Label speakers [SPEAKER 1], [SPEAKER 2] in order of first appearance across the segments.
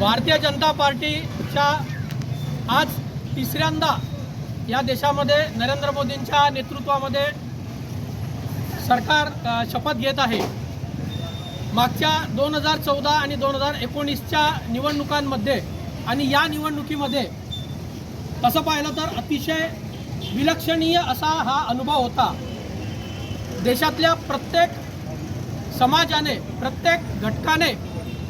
[SPEAKER 1] भारतीय जनता पार्टीच्या आज तिसऱ्यांदा या देशामध्ये नरेंद्र मोदींच्या नेतृत्वामध्ये सरकार शपथ घेत आहे. मागच्या दोन हजार चौदा आणि दोन हजार एकोणीसच्या निवडणुकांमध्ये आणि या निवडणुकीमध्ये तसं पाहिलं तर अतिशय विलक्षणीय असा हा अनुभव होता. देशातल्या प्रत्येक समाजाने प्रत्येक घटकाने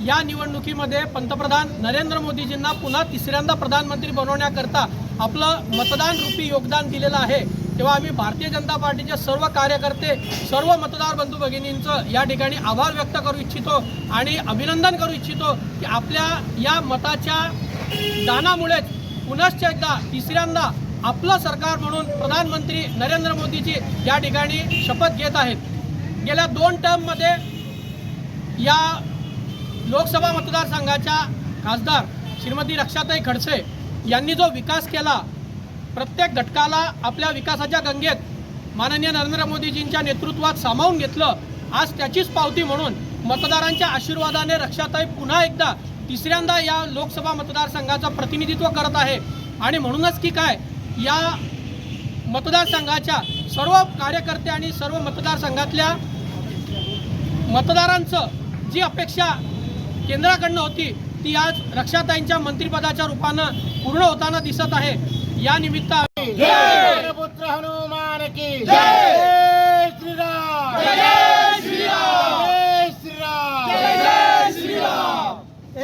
[SPEAKER 1] या निवडणुकीमध्ये पंतप्रधान नरेंद्र मोदीजींना पुन्हा तिसऱ्यांदा प्रधानमंत्री बनवण्याकरता आपलं मतदान रूपी योगदान दिलेलं आहे. तेव्हा आम्ही भारतीय जनता पार्टीचे सर्व कार्यकर्ते सर्व मतदार बंधू भगिनींचं या ठिकाणी आभार व्यक्त करू इच्छितो आणि अभिनंदन करू इच्छितो की आपल्या या मताच्या दानामुळेच पुनश्च एकदा तिसऱ्यांदा आपलं सरकार म्हणून प्रधानमंत्री नरेंद्र मोदीजी या ठिकाणी शपथ घेत आहेत. गेल्या दोन टर्ममध्ये या लोकसभा मतदारसंघाच्या खासदार श्रीमती रक्षाताई खडसे यांनी जो विकास केला प्रत्येक घटकाला आपल्या विकासाच्या गंगेत माननीय नरेंद्र मोदीजींच्या नेतृत्वात सामावून घेतलं आज त्याचीच पावती म्हणून मतदारांच्या आशीर्वादाने रक्षाताई पुन्हा एकदा तिसऱ्यांदा या लोकसभा मतदारसंघाचं प्रतिनिधित्व करत आहे. आणि म्हणूनच की काय या मतदारसंघाच्या सर्व कार्यकर्ते आणि सर्व मतदारसंघातल्या मतदारांचं जी अपेक्षा केंद्राकडनं होती ती आज रक्षाताईंच्या मंत्रिपदाच्या रूपानं पूर्ण होताना दिसत आहे. या निमित्त
[SPEAKER 2] पुत्र हनुमान की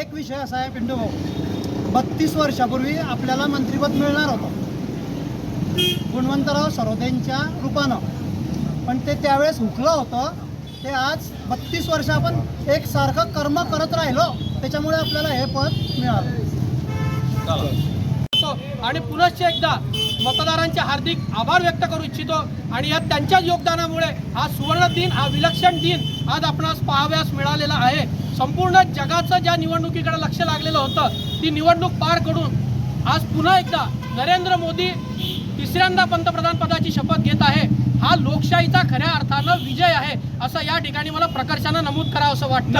[SPEAKER 3] एक विषय असा आहे पिंडू भाऊ. बत्तीस वर्षापूर्वी आपल्याला मंत्रिपद मिळणार होतं. गुणवंतराव सरोदेंच्या रूपानं. पण ते त्यावेळेस हुकलं होतं ते आज बत्तीस वर्ष आपण एक सारखं कर्म करत राहिलो त्याच्यामुळे आपल्याला हे पद मिळालं.
[SPEAKER 1] आणि पुनश्च एकदा मतदारांचे हार्दिक आभार व्यक्त करू इच्छितो आणि या त्यांच्याच योगदानामुळे हा सुवर्ण दिन हा विलक्षण दिन आज आपणास पाहाव्यास मिळालेला आहे. संपूर्ण जगाचं ज्या निवडणुकीकडे लक्ष लागलेलं होतं ती निवडणूक पार करून आज पुन्हा एकदा नरेंद्र मोदी तिसऱ्यांदा पंतप्रधान पदाची शपथ घेत आहे. हा लोकशाहीचा खऱ्या अर्थानं विजय आहे असं या ठिकाणी मला प्रकर्षानं नमूद करावं असं वाटतं.